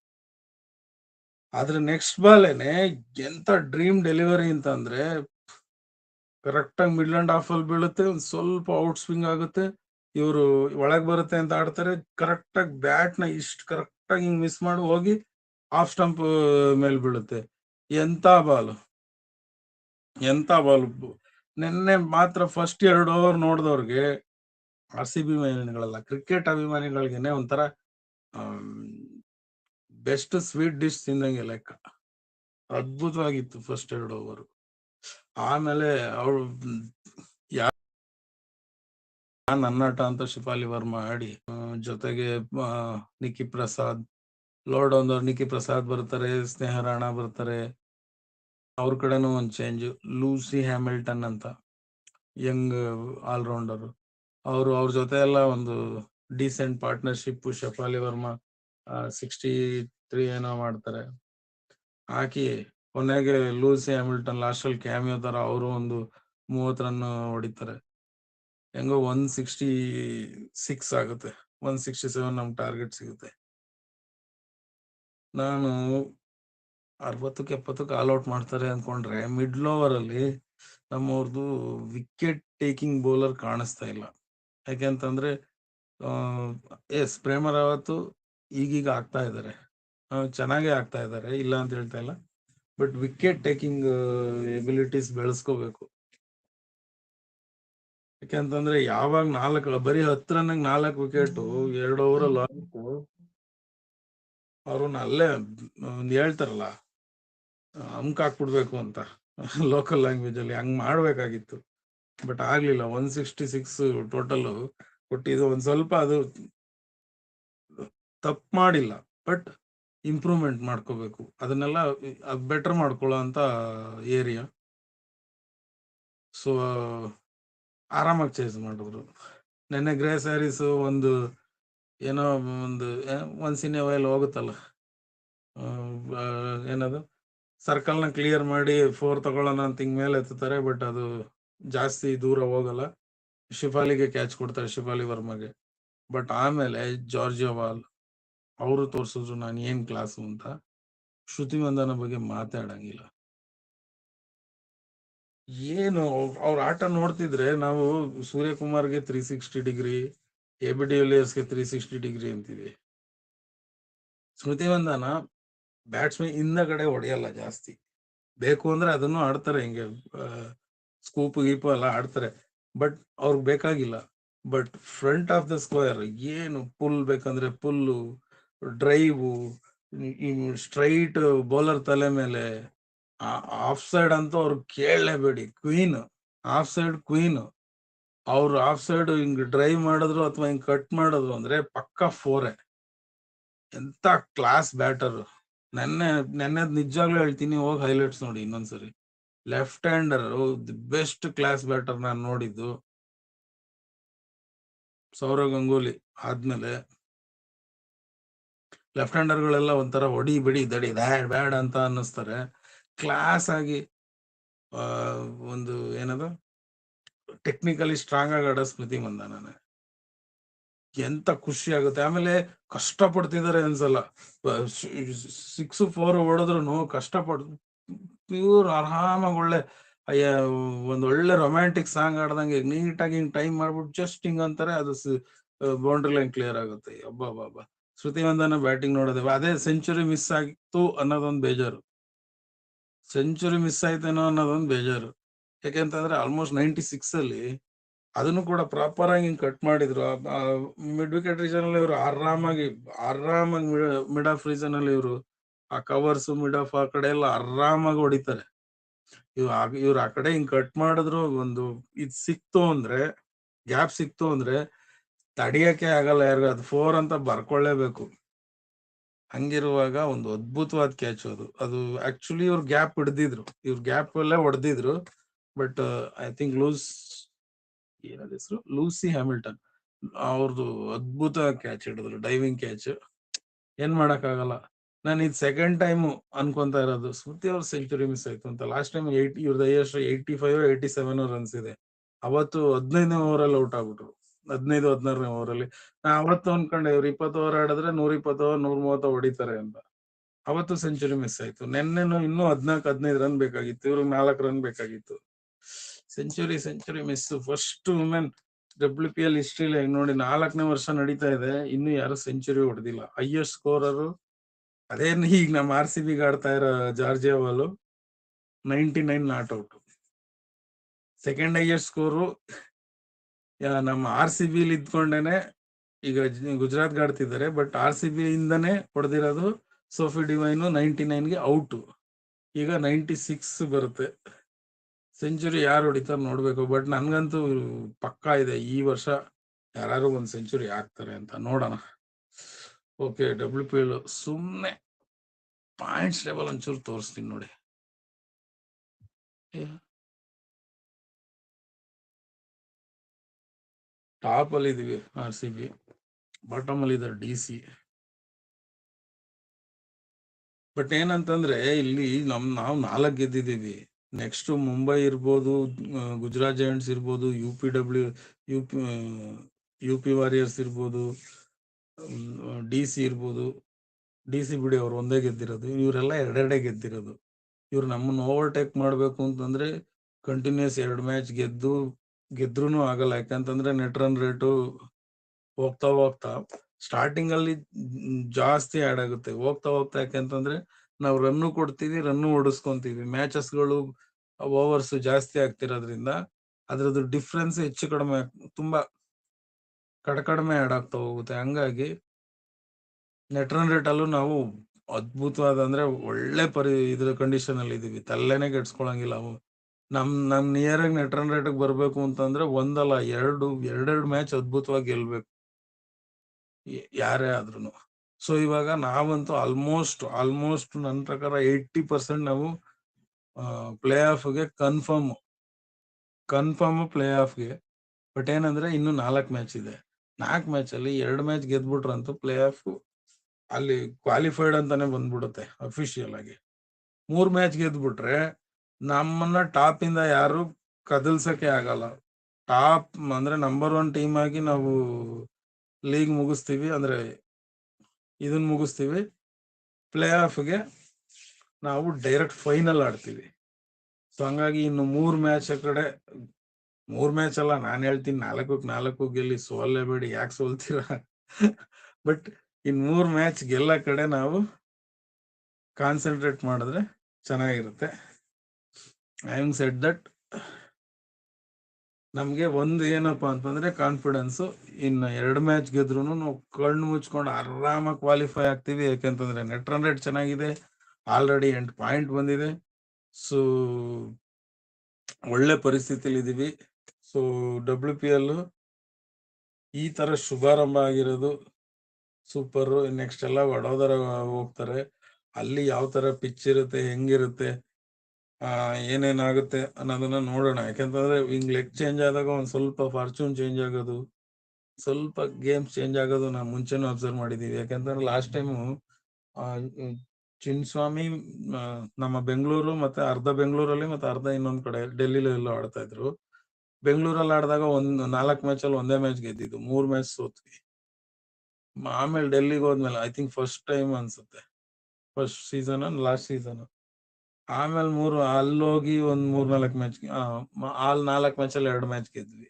ಆದ್ರೆ ನೆಕ್ಸ್ಟ್ ಬಾಲೇನೆ ಎಂತ ಡ್ರೀಮ್ ಡೆಲಿವರಿ ಅಂತಂದ್ರೆ ಕರೆಕ್ಟ್ ಆಗಿ ಮಿಡ್ ಅಂಡ್ ಹಾಫ್ ಅಲ್ಲಿ ಬೀಳುತ್ತೆ ಒಂದು ಸ್ವಲ್ಪ ಔಟ್ ಸ್ವಿಂಗ್ ಆಗುತ್ತೆ. ಇವರು ಒಳಗೆ ಬರುತ್ತೆ ಅಂತ ಆಡ್ತಾರೆ. ಕರೆಕ್ಟ್ ಆಗಿ ಬ್ಯಾಟ್ನ ಇಷ್ಟು ಕರೆಕ್ಟ್ ಆಗಿ ಹಿಂಗ್ ಮಿಸ್ ಮಾಡಿ ಹೋಗಿ ಆಫ್ ಸ್ಟಂಪ್ ಮೇಲೆ ಬೀಳುತ್ತೆ. ಎಂತ ಬಾಲ್ ಎಂತ ಬಾಲ್ ನಿನ್ನೆ ಮಾತ್ರ ಫಸ್ಟ್ ಎರಡು ಓವರ್ ನೋಡಿದವ್ರಿಗೆ ಆರ್ ಸಿ ಬಿ ಅಭಿಮಾನಿಗಳಲ್ಲ ಕ್ರಿಕೆಟ್ ಅಭಿಮಾನಿಗಳಿಗೆನೆ ಒಂಥರ ಬೆಸ್ಟ್ ಸ್ವೀಟ್ ಡಿಶ್ ತಿಂದಂಗೆ ಲೆಕ್ಕ. ಅದ್ಭುತವಾಗಿತ್ತು ಫಸ್ಟ್ ಎರಡು ಓವರ್ ಆಮೇಲೆ ಅವರು, ಯಾ ನನ್ನಾಟ ಅಂತ ಶಿಪಾಲಿ ವರ್ಮಾ ಆಡಿ ಜೊತೆಗೆ ನಿಖಿ ಪ್ರಸಾದ್, ಲೋರ್ಡ್ ಒಂದವ್ರು ನಿಖಿ ಪ್ರಸಾದ್ ಬರ್ತಾರೆ, ಸ್ನೇಹ ರಾಣಾ ಬರ್ತಾರೆ. ಅವ್ರ ಕಡೆನೂ ಒಂದು ಚೇಂಜ್ ಲೂಸಿ ಹ್ಯಾಮಿಲ್ಟನ್ ಅಂತ, ಯಂಗ್ ಆಲ್ರೌಂಡರ್. ಅವರು, ಅವ್ರ ಜೊತೆ ಎಲ್ಲ ಒಂದು decent partnership Shafali Verma sixty three ಏನೋ ಮಾಡ್ತಾರೆ. ಹಾಕಿ ಕೊನೆಗೆ ಲೂಸಿ ಹ್ಯಾಮಿಲ್ಟನ್ ಲಾಸ್ಟಲ್ಲಿ ಕ್ಯಾಮಿಯೋ ತರ ಅವರು ಒಂದು ಮೂವತ್ ರನ್ ಹೊಡಿತಾರೆ. ಹೆಂಗೋ ಒನ್ ಸಿಕ್ಸ್ಟಿ ಸಿಕ್ಸ್ ಆಗುತ್ತೆ. ಒನ್ ಸಿಕ್ಸ್ಟಿ ಸೆವೆನ್ ನಮ್ ಟಾರ್ಗೆಟ್ ಸಿಗುತ್ತೆ. ನಾನು ಅರವತ್ತಕ್ಕೆ ಎಪ್ಪತ್ತಕ್ಕೆ ಆಲ್ ಔಟ್ ಮಾಡ್ತಾರೆ ಅನ್ಕೊಂಡ್ರೆ ಮಿಡ್ಲ್ ಓವರ್ ಅಲ್ಲಿ ನಮ್ಮವ್ರದ್ದು ವಿಕೆಟ್ ಟೇಕಿಂಗ್ ಬೌಲರ್ ಕಾಣಿಸ್ತಾ ಇಲ್ಲ. ಯಾಕೆಂತಂದ್ರೆ ಎಸ್ ಪ್ರೇಮ ರಾವತ್ ಈಗೀಗ ಆಗ್ತಾ ಇದ್ದಾರೆ ಚೆನ್ನಾಗೇ ಆಗ್ತಾ ಇದ್ದಾರೆ ಇಲ್ಲ ಅಂತ ಹೇಳ್ತಾ ಇಲ್ಲ. ಬಟ್ ವಿಕೆಟ್ ಟೇಕಿಂಗ್ ಎಬಿಲಿಟೀಸ್ ಬೆಳೆಸ್ಕೋಬೇಕು. ಯಾಕೆಂತಂದ್ರೆ ಯಾವಾಗ ನಾಲ್ಕು ಬರೀ ಹತ್ರನಾಗ ರನ್ಗೆ ನಾಲ್ಕು ವಿಕೆಟ್ ಎರಡು ಓವರ್ ಅಲ್ಲಿ ಅವ್ರನ್ನ ಅಲ್ಲೇ ಒಂದ್ ಹೇಳ್ತಾರಲ್ಲ ಅಂಕ್ ಹಾಕ್ಬಿಡ್ಬೇಕು ಅಂತ. ಲೋಕಲ್ ಲ್ಯಾಂಗ್ವೇಜ್ ಅಲ್ಲಿ ಹಂಗ್ ಮಾಡ್ಬೇಕಾಗಿತ್ತು. ಬಟ್ ಆಗ್ಲಿಲ್ಲ ಒನ್ ಸಿಕ್ಸ್ಟಿ ಸಿಕ್ಸ್ ಟೋಟಲ್ ಕೊಟ್ಟಿದ್ದು ಒಂದ್ ಸ್ವಲ್ಪ ಅದು ತಪ್ಪು ಮಾಡಿಲ್ಲ. ಬಟ್ ಇಂಪ್ರೂವ್ಮೆಂಟ್ ಮಾಡ್ಕೋಬೇಕು. ಅದನ್ನೆಲ್ಲ ಬೆಟರ್ ಮಾಡ್ಕೊಳ್ಳೋ ಅಂತ ಏರಿಯಾ ಸೊ ಆರಾಮಾಗಿ ಚೇಸ್ ಮಾಡಿದ್ರು. ನೆನ್ನೆ ಗ್ರೇ ಸ್ಯಾರೀಸ್ ಒಂದು, ಏನೋ ಒಂದು ಒನ್ಸ್ ಇನ್ ವೈಲ್ ಹೋಗುತ್ತಲ್ಲ. ಏನದು? ಸರ್ಕಲ್ನ ಕ್ಲಿಯರ್ ಮಾಡಿ ಫೋರ್ ತಗೊಳ್ಳೋಣ ಅಂತ ಹಿಂಗ್ ಮೇಲೆ ಎತ್ತುತ್ತಾರೆ ಬಟ್ ಅದು ಜಾಸ್ತಿ ದೂರ ಹೋಗಲ್ಲ. ಶಿಫಾಲಿಗೆ ಕ್ಯಾಚ್ ಕೊಡ್ತಾರೆ ಶಿಫಾಲಿ ವರ್ಮಗೆ. ಬಟ್ ಆಮೇಲೆ ಜಾರ್ಜಿಯೋ ವಾಲ್ ಅವರು ತೋರ್ಸಿದ್ರು ನಾನು ಏನ್ ಕ್ಲಾಸು ಅಂತ? ಶ್ರುತಿ ವಂದನ ಬಗ್ಗೆ ಮಾತಾಡಂಗಿಲ್ಲ. ಏನು ಅವ್ರ ಆಟ ನೋಡ್ತಿದ್ರೆ ನಾವು ಸೂರ್ಯಕುಮಾರ್ಗೆ three sixty degree A B ಗೆ ತ್ರೀ ಸಿಕ್ಸ್ಟಿ ಡಿಗ್ರಿ ಅಂತೀವಿ. ಸ್ಮೃತಿ ವಂದನ ಬ್ಯಾಟ್ಸ್ಮನ್ ಹಿಂದಗಡೆ ಹೊಡೆಯಲ್ಲ ಜಾಸ್ತಿ. ಬೇಕು ಅಂದ್ರೆ ಅದನ್ನು ಆಡ್ತಾರೆ ಹಿಂಗೆ ಸ್ಕೂಪ್ ಗೀಪ್ ಎಲ್ಲ ಆಡ್ತಾರೆ. ಬಟ್ ಅವ್ರಿಗೆ ಬೇಕಾಗಿಲ್ಲ. But front of the square ಏನು ಪುಲ್ ಬೇಕಂದ್ರೆ ಪುಲ್ಲು ಡ್ರೈವು ಸ್ಟ್ರೈಟ್ ಬೌಲರ್ ತಲೆ ಮೇಲೆ ಆಫ್ ಸೈಡ್ ಅಂತ ಅವ್ರು ಕೇಳಲೇಬೇಡಿ. ಕ್ವೀನ್ ಆಫ್ ಸೈಡ್ ಕ್ವೀನ್ ಅವ್ರು ಆಫ್ ಸೈಡ್ ಹಿಂಗ್ ಡ್ರೈವ್ ಮಾಡಿದ್ರು ಅಥವಾ ಹಿಂಗ್ ಕಟ್ ಮಾಡಿದ್ರು ಅಂದ್ರೆ ಪಕ್ಕ ಫೋರೆ ಎಂತ ಕ್ಲಾಸ್ ಬ್ಯಾಟರ್ ನೆನ್ನೆ ನೆನ್ನೆ ನಿಜವಾಗ್ಲೂ ಹೇಳ್ತೀನಿ, ಹೋಗಿ ಹೈಲೈಟ್ಸ್ ನೋಡಿ ಇನ್ನೊಂದ್ಸರಿ. Left hander the best class batter ನಾನು ನೋಡಿದ್ದು. ಸೌರವ್ ಗಂಗೂಲಿ ಆದ್ಮೇಲೆ ಲೆಫ್ಟ್ ಹ್ಯಾಂಡರ್ಗಳೆಲ್ಲ ಒಂಥರ ಹೊಡಿ ಬಿಡಿ ದಡಿ, ಬ್ಯಾಡ್ ಬ್ಯಾಡ್ ಅಂತ ಅನ್ನಿಸ್ತಾರೆ. ಕ್ಲಾಸ್ ಆಗಿ ಒಂದು ಏನದು? ಟೆಕ್ನಿಕಲಿ ಸ್ಟ್ರಾಂಗ್ ಆಗಿ ಆಡೋ ಸ್ಮೃತಿ ಮಂದಾನೆ ಎಂತ ಖುಷಿ ಆಗುತ್ತೆ ಆಮೇಲೆ ಕಷ್ಟ ಪಡ್ತಿದ್ದಾರೆ ಅನ್ಸಲ್ಲ ಸಿಕ್ಸ್ ಫೋರ್ ಹೊಡೆದ್ರು ಕಷ್ಟಪಡ್, ಪ್ಯೂರ್ ಆರಾಮಾಗಿ ಒಳ್ಳೆ, ಅಯ್ಯ, ಒಂದ್ ಒಳ್ಳೆ ರೊಮ್ಯಾಂಟಿಕ್ ಸಾಂಗ್ ಆಡ್ದಂಗೆ ನೀಟಾಗಿ ಹಿಂಗ್ ಟೈಮ್ ಮಾಡ್ಬಿಟ್ಟು ಜಸ್ಟ್ ಹಿಂಗ್ ಅಂತಾರೆ, ಅದು ಬೌಂಡ್ರಿ ಲೈನ್ ಕ್ಲಿಯರ್ ಆಗುತ್ತೆ. ಅಬ್ಬಾ ಬಾಬಾ ಶ್ರುತಿ ವಂದನ ಬ್ಯಾಟಿಂಗ್ ನೋಡೋದೇ ಅದೇ ಸೆಂಚುರಿ ಮಿಸ್ ಆಗಿತ್ತು ಅನ್ನೋದೊಂದು ಬೇಜಾರು. ಸೆಂಚುರಿ ಮಿಸ್ ಆಯ್ತೇನೋ ಅನ್ನೋದೊಂದು ಬೇಜಾರು. ಯಾಕೆಂತಂದ್ರೆ ಆಲ್ಮೋಸ್ಟ್ ನೈಂಟಿ ಸಿಕ್ಸ್ ಅಲ್ಲಿ ಅದನ್ನು ಕೂಡ ಪ್ರಾಪರ್ ಆಗಿ ಕಟ್ ಮಾಡಿದ್ರು. ಮಿಡ್ ವಿಕೆಟ್ ರೀಸನ್ ಅಲ್ಲಿ ಇವರು ಆರಾಮಾಗಿ ಆರಾಮಾಗಿ ಮಿಡ್ ಆಫ್ ರೀಸನ್ ಅಲ್ಲಿ ಇವರು ಆ ಕವರ್ಸ್ ಮಿಡ್ ಆಫ್ ಆ ಕಡೆ ಎಲ್ಲ ಆರಾಮಾಗಿ ಹೊಡಿತಾರೆ. ಇವ್ ಇವ್ರು ಆ ಕಡೆ ಹಿಂಗ್ ಕಟ್ ಮಾಡಿದ್ರು ಒಂದು ಇದು ಸಿಕ್ತು ಅಂದ್ರೆ ಗ್ಯಾಪ್ ಸಿಕ್ತು ಅಂದ್ರೆ ತಡಿಯಕ್ಕೆ ಆಗಲ್ಲ ಯಾರಿಗೂ. ಅದು ಫೋರ್ ಅಂತ ಬರ್ಕೊಳ್ಳೇಬೇಕು. ಹಂಗಿರುವಾಗ ಒಂದು ಅದ್ಭುತವಾದ ಕ್ಯಾಚ್ ಅದು. ಅದು ಆಕ್ಚುಲಿ ಇವ್ರು ಗ್ಯಾಪ್ ಹಿಡ್ದಿದ್ರು. ಇವ್ರ ಗ್ಯಾಪ್ ಅಲ್ಲೇ ಹೊಡೆದಿದ್ರು ಬಟ್ ಐ ಥಿಂಕ್ ಲೂಸ್ ಏನದ ಹೆಸರು? ಲೂಸಿ ಹ್ಯಾಮಿಲ್ಟನ್ ಅವ್ರದ್ದು ಅದ್ಭುತ ಕ್ಯಾಚ್ ಹಿಡಿದ್ರು ಡೈವಿಂಗ್ ಕ್ಯಾಚ್ ಏನ್ ಮಾಡಕ್ ಆಗಲ್ಲ ನಾನು ಇದು ಸೆಕೆಂಡ್ ಟೈಮ್ ಅನ್ಕೊಂತ ಇರೋದು. ಸ್ಮೃತಿ ಅವ್ರ ಸೆಂಚುರಿ ಮಿಸ್ ಆಯ್ತು ಅಂತ. ಲಾಸ್ಟ್ ಟೈಮ್ ಏಯ್ಟಿ ಇವ್ರದ್ದು highest eighty five eighty seven runs ಇದೆ. ಅವತ್ತು ಹದಿನೈದನೇ ಓವರ್ ಅಲ್ಲಿ ಔಟ್ ಆಗ್ಬಿಟ್ರು. ಹದಿನೈದು ಹದಿನಾರನೇ ಓವರ್ ಅಲ್ಲಿ ನಾ ಅವತ್ತು ಅನ್ಕೊಂಡೆ ಇವ್ರು ಇಪ್ಪತ್ತು ಓವರ್ ಆಡಿದ್ರೆ ನೂರ ಇಪ್ಪತ್ತು ಓವರ್ ನೂರ ಮೂವತ್ತು ಹೊಡಿತಾರೆ ಅಂತ. ಅವತ್ತು ಸೆಂಚುರಿ ಮಿಸ್ ಆಯ್ತು. ನೆನ್ನೆನು ಇನ್ನೂ ಹದಿನಾಲ್ಕು, ಹದಿನೈದು ರನ್ ಬೇಕಾಗಿತ್ತು. ಇವ್ರಿಗೆ ನಾಲ್ಕು ರನ್ ಬೇಕಾಗಿತ್ತು. Century century miss. First women W P L ಹಿಸ್ಟ್ರಿಲಿ ನೋಡಿ ನಾಲ್ಕನೇ ವರ್ಷ ನಡೀತಾ ಇದೆ. ಇನ್ನು ಯಾರು ಸೆಂಚುರಿ ಹೊಡೆದಿಲ್ಲ. ಹೈಯೆಸ್ಟ್ ಸ್ಕೋರರು ಅದೇನು ಈಗ ನಮ್ಮ ಆರ್ ಸಿ ಬಿಗೆ ಆಡ್ತಾ ಇರೋ Georgia Voll ninety nine not out second highest score ನಮ್ಮ ಆರ್ ಸಿ ಬಿಲಿ ಇದ್ಕೊಂಡೇನೆ ಈಗ ಗುಜರಾತ್ ಗಾಡ್ತಿದ್ದಾರೆ ಬಟ್ ಆರ್ ಸಿ ಬಿ ಇಂದನೇ ಹೊಡೆದಿರೋದು ಸೋಫಿ ಡಿವೈನು ನೈಂಟಿ ನೈನ್ಗೆ ಔಟು. ಈಗ ನೈಂಟಿ ಸಿಕ್ಸ್ ಬರುತ್ತೆ. ಸೆಂಚುರಿ ಯಾರು ಹೊಡಿತಾರೆ ನೋಡಬೇಕು, ಬಟ್ ನನಗಂತೂ ಪಕ್ಕಾ ಇದೆ. ಈ ವರ್ಷ ಯಾರು ಒಂದು ಸೆಂಚುರಿ ಹಾಕ್ತಾರೆ ಅಂತ ನೋಡೋಣ. ಓಕೆ, ಡಬ್ಲ್ಯೂ ಪಿ ಎಲ್ ಸುಮ್ಮನೆ ಪಾಯಿಂಟ್ಸ್ ಲೆವೆಲ್ ಒಂಚೂರು ತೋರಿಸ್ತೀನಿ ನೋಡಿ. ಟಾಪ್ ಅಲ್ಲಿ ಇದೀವಿ. ಆರ್ ಸಿ ಬಿ ಬಾಟಮ್ ಅಲ್ಲಿ ಇದ್ದಾರೆ ಡಿ ಸಿ ಬಟ್ ಏನಂತಂದ್ರೆ ಇಲ್ಲಿ ನಮ್ ನಾವು ನಾಲ್ಕು ಗೆದ್ದಿದ್ದೀವಿ. ನೆಕ್ಸ್ಟ್ ಮುಂಬೈ ಇರ್ಬೋದು ಗುಜರಾತ್ ಜೈಂಟ್ಸ್ ಇರ್ಬೋದು U P W U P U P Warriors ಇರ್ಬೋದು ಡಿ ಸಿ ಇರ್ಬೋದು. ಡಿ ಸಿ ಬಿಡಿ ಅವ್ರು ಒಂದೇ ಗೆದ್ದಿರೋದು. ಇವರೆಲ್ಲ ಎರಡೆರಡೇ ಗೆದ್ದಿರೋದು. ಇವ್ರು ನಮ್ಮನ್ನ ಓವರ್ಟೇಕ್ ಮಾಡಬೇಕು ಅಂತಂದ್ರೆ ಕಂಟಿನ್ಯೂಸ್ ಎರಡು ಮ್ಯಾಚ್ ಗೆದ್ದು ಗೆದ್ರೂ ಆಗಲ್ಲ. ಯಾಕಂತಂದ್ರೆ ನೆಟ್ ರನ್ ರೇಟು ಹೋಗ್ತಾ ಹೋಗ್ತಾ ಸ್ಟಾರ್ಟಿಂಗ್ ಅಲ್ಲಿ ಜಾಸ್ತಿ ಆಡ್ ಆಗುತ್ತೆ. ಹೋಗ್ತಾ ಹೋಗ್ತಾ ಯಾಕೆಂತಂದ್ರೆ ನಾವು ರನ್ನು ಕೊಡ್ತೀವಿ ರನ್ನು ಓಡಿಸ್ಕೊಂತೀವಿ. ಮ್ಯಾಚಸ್ಗಳು ಓವರ್ಸ್ ಜಾಸ್ತಿ ಆಗ್ತಿರೋದ್ರಿಂದ ಅದ್ರದ್ದು ಡಿಫ್ರೆನ್ಸ್ ಹೆಚ್ಚು ಕಡಿಮೆ, ತುಂಬಾ ಕಡ ಕಡಿಮೆ ಆಡ್ ಆಗ್ತಾ ಹೋಗುತ್ತೆ. ಹಂಗಾಗಿ ನೆಟ್ ರನ್ ರೇಟ್ ಅಲ್ಲೂ ನಾವು ಅದ್ಭುತವಾದ ಅಂದ್ರೆ ಒಳ್ಳೆ ಪರಿ ಇದ್ರ ಕಂಡೀಷನ್ ಅಲ್ಲಿ ಇದೀವಿ. ತಲೆನೇ ಕೆಡ್ಸ್ಕೊಳಂಗಿಲ್ಲ ಅವು. ನಮ್ ನಮ್ ನಿಯರ್ ಆಗಿ ನೆಟ್ ರನ್ ರೇಟ್ ಬರ್ಬೇಕು ಅಂತಂದ್ರೆ ಒಂದಲ್ಲ, ಎರಡು, ಎರಡೆರಡು ಮ್ಯಾಚ್ ಅದ್ಭುತವಾಗಿ ಗೆಲ್ಬೇಕು. ಯಾರೇ ಆದ್ರೂ ಸೊ ಇವಾಗ ನಾವಂತೂ ಆಲ್ಮೋಸ್ಟ್ ಆಲ್ಮೋಸ್ಟ್ ನನ್ನ ಪ್ರಕಾರ ಏಯ್ಟಿ ಪರ್ಸೆಂಟ್ ನಾವು ಪ್ಲೇ ಆಫ್ಗೆ ಕನ್ಫರ್ಮ್ ಕನ್ಫರ್ಮ್ ಪ್ಲೇ ಆಫ್ಗೆ ಬಟ್ ಏನಂದ್ರೆ ಇನ್ನು ನಾಲ್ಕು ಮ್ಯಾಚ್ ಇದೆ. ನಾಲ್ಕು ಮ್ಯಾಚ್ ಅಲ್ಲಿ ಎರಡು ಮ್ಯಾಚ್ ಗೆದ್ಬಿಟ್ರಂತೂ ಪ್ಲೇ ಆಫ್ ಅಲ್ಲಿ ಕ್ವಾಲಿಫೈಡ್ ಅಂತಾನೆ ಬಂದ್ಬಿಡುತ್ತೆ ಅಫಿಷಿಯಲ್ ಆಗಿ. ಮೂರು ಮ್ಯಾಚ್ ಗೆದ್ಬಿಟ್ರೆ ನಮ್ಮನ್ನ ಟಾಪ್ ಇಂದ ಯಾರು ಕದಲ್ಸಕ್ಕೆ ಆಗಲ್ಲ. ಟಾಪ್ ಅಂದ್ರೆ ನಂಬರ್ ಒನ್ ಟೀಮ್ ಆಗಿ ನಾವು ಲೀಗ್ ಮುಗಿಸ್ತೀವಿ. ಅಂದ್ರೆ ಇದನ್ನ ಮುಗಿಸ್ತೀವಿ. ಪ್ಲೇ ಆಫ್ಗೆ ನಾವು ಡೈರೆಕ್ಟ್ ಫೈನಲ್ ಆಡ್ತೀವಿ. ಸೊ ಹಂಗಾಗಿ ಇನ್ನು ಮೂರ್ ಮ್ಯಾಚ್ ಕಡೆ, ಮೂರ್ ಮ್ಯಾಚ್ ಅಲ್ಲ, ನಾನು ಹೇಳ್ತೀನಿ ನಾಲ್ಕಕ್ಕೆ ನಾಲ್ಕು ಗೆಲ್ಲಿ ಸೋಲೇಬೇಡಿ ಯಾಕೆ ಸೋಲ್ತೀರಾ? ಬಟ್ ಇನ್ ಮೂರ್ ಮ್ಯಾಚ್ ಗೆಲ್ಲ ಕಡೆ ನಾವು ಕಾನ್ಸಂಟ್ರೇಟ್ ಮಾಡಿದ್ರೆ ಚೆನ್ನಾಗಿರುತ್ತೆ. ಐ ಸೆಟ್ ದಟ್ ನಮಗೆ ಒಂದು ಏನಪ್ಪ ಅಂತಂದ್ರೆ ಕಾನ್ಫಿಡೆನ್ಸ್ ಇನ್ನು ಎರಡು ಮ್ಯಾಚ್ ಗೆದ್ರು ನಾವು ಕಣ್ಣು ಮುಚ್ಕೊಂಡು ಆರಾಮಾಗಿ ಕ್ವಾಲಿಫೈ ಆಗ್ತೀವಿ. ಯಾಕೆಂತಂದ್ರೆ ನೆಟ್ ರನ್ ರೇಟ್ ಚೆನ್ನಾಗಿದೆ. ಆಲ್ರೆಡಿ ಎಂಟು ಪಾಯಿಂಟ್ ಬಂದಿದೆ. ಸೊ ಒಳ್ಳೆ ಪರಿಸ್ಥಿತಿಲಿ ಇದೀವಿ. ಸೊ ಡಬ್ಲ್ಯೂ ಪಿ ಎಲ್ ಈ ತರ ಶುಭಾರಂಭ ಆಗಿರೋದು ಸೂಪರ್ ನೆಕ್ಸ್ಟ್ ಎಲ್ಲ ವಡೋದರ ಹೋಗ್ತಾರೆ. ಅಲ್ಲಿ ಯಾವ ತರ ಪಿಚ್ ಇರುತ್ತೆ, ಹೆಂಗಿರುತ್ತೆ ಏನೇನಾಗುತ್ತೆ ಅನ್ನೋದನ್ನ ನೋಡೋಣ. ಯಾಕಂತಂದ್ರೆ ಹಿಂಗ್ ಲೆಗ್ ಚೇಂಜ್ ಆದಾಗ ಒಂದ್ ಸ್ವಲ್ಪ ಫಾರ್ಚೂನ್ ಚೇಂಜ್ ಆಗೋದು ಸ್ವಲ್ಪ ಗೇಮ್ಸ್ ಚೇಂಜ್ ಆಗೋದು ನಾವು ಮುಂಚೆನೂ ಅಬ್ಸರ್ವ್ ಮಾಡಿದೀವಿ ಯಾಕಂತಂದ್ರೆ ಲಾಸ್ಟ್ ಟೈಮು ಚಿನ್ಸ್ವಾಮಿ ಆ, ನಮ್ಮ ಬೆಂಗಳೂರು ಮತ್ತೆ ಅರ್ಧ ಬೆಂಗಳೂರಲ್ಲಿ ಮತ್ತೆ ಅರ್ಧ ಇನ್ನೊಂದ್ ಕಡೆ ಡೆಲ್ಲಿ ಎಲ್ಲ ಆಡ್ತಾ ಇದ್ರು. ಬೆಂಗಳೂರಲ್ಲಿ ಆಡಿದಾಗ ಒಂದ್ ನಾಲ್ಕ್ ಮ್ಯಾಚ್ ಅಲ್ಲಿ ಒಂದೇ ಮ್ಯಾಚ್ ಗೆದ್ದಿದ್ದು ಮೂರ್ ಮ್ಯಾಚ್ ಸೋತ್ವಿ. ಆಮೇಲೆ ಡೆಲ್ಲಿಗೆ ಹೋದ್ಮೇಲೆ ಐ ಥಿಂಕ್ ಫಸ್ಟ್ ಟೈಮ್ ಅನ್ಸುತ್ತೆ. ಫಸ್ಟ್ ಸೀಸನ್ ಲಾಸ್ಟ್ ಸೀಸನ್ ಆಮೇಲೆ ಮೂರು ಅಲ್ಲೋಗಿ ಒಂದ್ ಮೂರ್ ನಾಲ್ಕು ಮ್ಯಾಚ್ ಅಲ್ಲಿ ನಾಲ್ಕು ಮ್ಯಾಚ್ ಅಲ್ಲಿ ಎರಡು ಮ್ಯಾಚ್ ಗೆದ್ವಿ.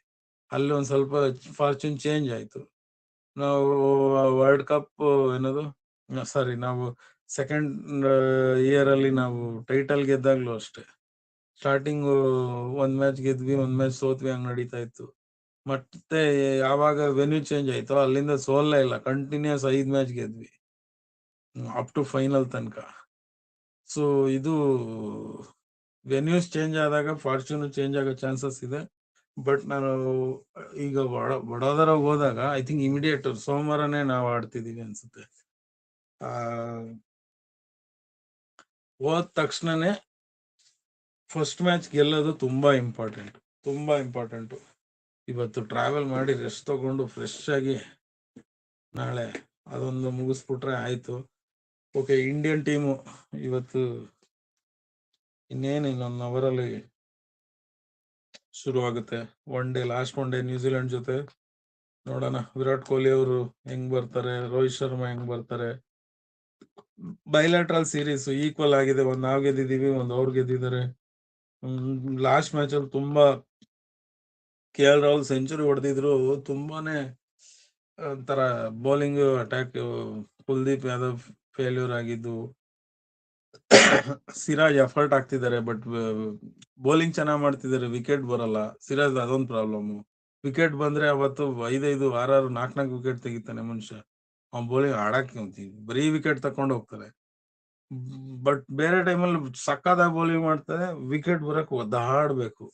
ಅಲ್ಲಿ ಒಂದ್ ಸ್ವಲ್ಪ ಫಾರ್ಚೂನ್ ಚೇಂಜ್ ಆಯ್ತು. ನಾವು ವರ್ಲ್ಡ್ ಕಪ್ ಏನದು ಸಾರಿ ನಾವು ಸೆಕೆಂಡ್ ಇಯರ್ ಅಲ್ಲಿ ನಾವು ಟೈಟಲ್ ಗೆದ್ದಾಗ್ಲೂ ಅಷ್ಟೇ. ಸ್ಟಾರ್ಟಿಂಗ್ ಒಂದ್ ಮ್ಯಾಚ್ ಗೆದ್ವಿ, ಒಂದ್ ಮ್ಯಾಚ್ ಸೋತ್ವಿ, ಹಂಗ್ ನಡೀತಾ ಇತ್ತು. ಮತ್ತೆ ಯಾವಾಗ ವೆನ್ಯೂ ಚೇಂಜ್ ಆಯ್ತೋ ಅಲ್ಲಿಂದ ಸೋಲ್ಲೇ ಇಲ್ಲ ಕಂಟಿನ್ಯೂಸ್ ಐದ್ ಮ್ಯಾಚ್ ಗೆದ್ವಿ. ಅಪ್ ಟು ಫೈನಲ್ ತನಕ. ಸೊ ಇದು ವೆನ್ಯೂಸ್ ಚೇಂಜ್ ಆದಾಗ ಫಾರ್ಚೂನ್ ಚೇಂಜ್ ಆಗೋ ಚಾನ್ಸಸ್ ಇದೆ. ಬಟ್ ನಾನು, ಈಗ ವಡ ವಡೋದರ ಹೋದಾಗ ಐ ಥಿಂಕ್ ಇಮಿಡಿಯೇಟ್ ಸೋಮವಾರನೇ ನಾವು ಆಡ್ತಿದೀವಿ ಅನ್ಸುತ್ತೆ. ಹೋದ ತಕ್ಷಣನೇ ಫಸ್ಟ್ ಮ್ಯಾಚ್ ಗೆಲ್ಲೋದು ತುಂಬಾ ಇಂಪಾರ್ಟೆಂಟ್ ತುಂಬಾ ಇಂಪಾರ್ಟೆಂಟ್ ಇವತ್ತು ಟ್ರಾವೆಲ್ ಮಾಡಿ ರೆಸ್ಟ್ ತಗೊಂಡು ಫ್ರೆಶ್ ಆಗಿ ನಾಳೆ ಅದೊಂದು ಮುಗಿಸ್ಬಿಟ್ರೆ ಆಯ್ತು. ಓಕೆ ಇಂಡಿಯನ್ ಟೀಮು ಇವತ್ತು ಇನ್ನೇನು ಇನ್ನೊಂದು ಅವರಲ್ಲಿ ಶುರು ಆಗುತ್ತೆ. One day last one day New Zealand Zealand. ನೋಡೋಣ, ವಿರಾಟ್ ಕೊಹ್ಲಿ ಅವರು ಹೆಂಗ್ ಬರ್ತಾರೆ, ರೋಹಿತ್ ಶರ್ಮಾ ಹೆಂಗ್ ಬರ್ತಾರೆ. ಬೈಲಾಟ್ರಲ್ ಸೀರೀಸ್ ಈಕ್ವಲ್ ಆಗಿದೆ. ಒಂದ್ ನಾವ್ ಗೆದ್ದಿದೀವಿ, ಒಂದ್ ಅವ್ರು ಗೆದ್ದಿದ್ದಾರೆ. ಲಾಸ್ಟ್ ಮ್ಯಾಚ್ ಅಲ್ಲಿ ತುಂಬಾ ಕೆ ಎಲ್ ರಾಹುಲ್ ಸೆಂಚುರಿ ಹೊಡೆದಿದ್ರು. ತುಂಬಾನೇ ಒಂಥರ bowling attack Kuldeep Yadav failure ಆಗಿದ್ದು ಸಿರಾಜ್ ಎಫರ್ಟ್ ಆಗ್ತಿದ್ದಾರೆ ಬಟ್ ಬೌಲಿಂಗ್ ಚೆನ್ನಾಗ್ ಮಾಡ್ತಿದ್ದಾರೆ ವಿಕೆಟ್ ಬರಲ್ಲ. ಸಿರಾಜ್ ಅದೊಂದು ಪ್ರಾಬ್ಲಮ್ ವಿಕೆಟ್ ಬಂದ್ರೆ ಅವತ್ತು ಐದೈದು, ಆರಾರು ನಾಲ್ಕ್ ನಾಲ್ಕು ವಿಕೆಟ್ ತೆಗಿತಾನೆ ಮನುಷ್ಯ. ಅವ್ನು ಬೌಲಿಂಗ್ ಆಡಕ್ ಬರೀ ವಿಕೆಟ್ ತಕೊಂಡು ಹೋಗ್ತಾರೆ ಬಟ್ ಬೇರೆ ಟೈಮಲ್ಲಿ ಸಕ್ಕದಾಗ ಬೌಲಿಂಗ್ ಮಾಡ್ತಾರೆ ವಿಕೆಟ್ ಬರಕ್ ಒದ್ದಾಡ್ಬೇಕು.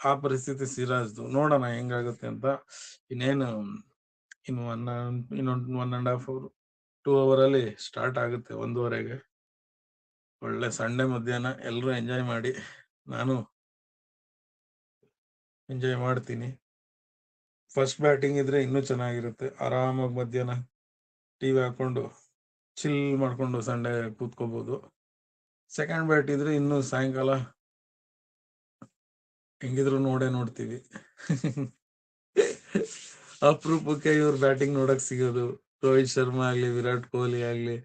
ಆ ಪರಿಸ್ಥಿತಿ ಸಿರಾಜ್ದು ನೋಡೋಣ ಹೆಂಗಾಗುತ್ತೆ ಅಂತ. ಇನ್ನೇನು, ಇನ್ನು ಒನ್ ಇನ್ನೊಂದು one and half hour two hour ಅಲ್ಲಿ ಸ್ಟಾರ್ಟ್ ಆಗುತ್ತೆ ಒಂದೂವರೆಗೆ. ಒಳ್ಳೆ ಸಂಡೆ ಮಧ್ಯಾಹ್ನ ಎಲ್ಲರೂ ಎಂಜಾಯ್ ಮಾಡಿ, ನಾನು ಎಂಜಾಯ್ ಮಾಡ್ತೀನಿ. ಫಸ್ಟ್ ಬ್ಯಾಟಿಂಗ್ ಇದ್ರೆ ಇನ್ನೂ ಚೆನ್ನಾಗಿರುತ್ತೆ. ಆರಾಮಾಗಿ ಮಧ್ಯಾಹ್ನ ಟಿ ವಿ ಹಾಕೊಂಡು ಚಿಲ್ ಮಾಡ್ಕೊಂಡು ಸಂಡೆ ಕೂತ್ಕೋಬಹುದು ಸೆಕೆಂಡ್ ಬ್ಯಾಟ್ ಇದ್ರೆ ಇನ್ನು ಸಾಯಂಕಾಲ ಹೆಂಗಿದ್ರು ನೋಡೇ ನೋಡ್ತೀವಿ. ಅಪರೂಪಕ್ಕೆ ಇವ್ರ ಬ್ಯಾಟಿಂಗ್ ನೋಡಕ್ ಸಿಗೋದು. ರೋಹಿತ್ ಶರ್ಮಾ ಆಗ್ಲಿ, ವಿರಾಟ್ ಕೊಹ್ಲಿ ಆಗ್ಲಿ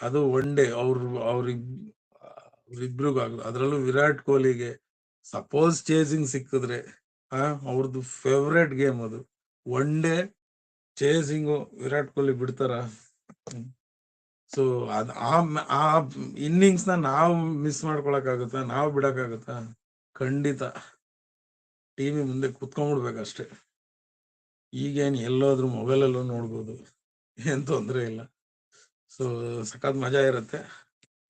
ಅದು ಒನ್ ಡೇ ಅವ್ರ, ಅವ್ರಿಗ್, ಅವ್ರಿಬ್ರಿಗೂ ಅದ್ರಲ್ಲೂ ವಿರಾಟ್ ಕೊಹ್ಲಿಗೆ ಸಪೋಸ್ ಚೇಸಿಂಗ್ ಸಿಕ್ಕಿದ್ರೆ, ಆ ಅವ್ರದ್ದು ಫೇವ್ರೇಟ್ ಗೇಮ್ ಅದು. One day chasing Virat Kohli ಬಿಡ್ತಾರ? ಸೊ ಅದ್ ಆ ಇನ್ನಿಂಗ್ಸ್ನ ನಾವು ಮಿಸ್ ಮಾಡ್ಕೊಳಕ್ ನಾವು ಬಿಡಕ್ ಖಂಡಿತ. ಟಿವಿ ಮುಂದೆ ಕುತ್ಕೊಂಡ್ಬಿಡ್ಬೇಕಷ್ಟೇ. ಈಗೇನ್ ಎಲ್ಲೋದ್ರು ಮೊಬೈಲ್ ಅಲ್ಲೂ ನೋಡ್ಬೋದು. ಏನ್ ತೊಂದರೆ ಇಲ್ಲ. ಸೊ ಸಖತ್ ಮಜಾ ಇರುತ್ತೆ.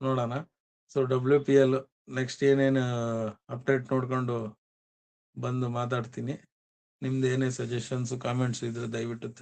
ನೋಡೋಣ. So W P L next ಏನೇನು ಅಪ್ಡೇಟ್ ನೋಡ್ಕೊಂಡು ಬಂದು ಮಾತಾಡ್ತೀನಿ. ನಿಮ್ದು ಏನೇ ಸಜೆಷನ್ಸ್ ಕಾಮೆಂಟ್ಸ್ ಇದ್ರೆ ದಯವಿಟ್ಟು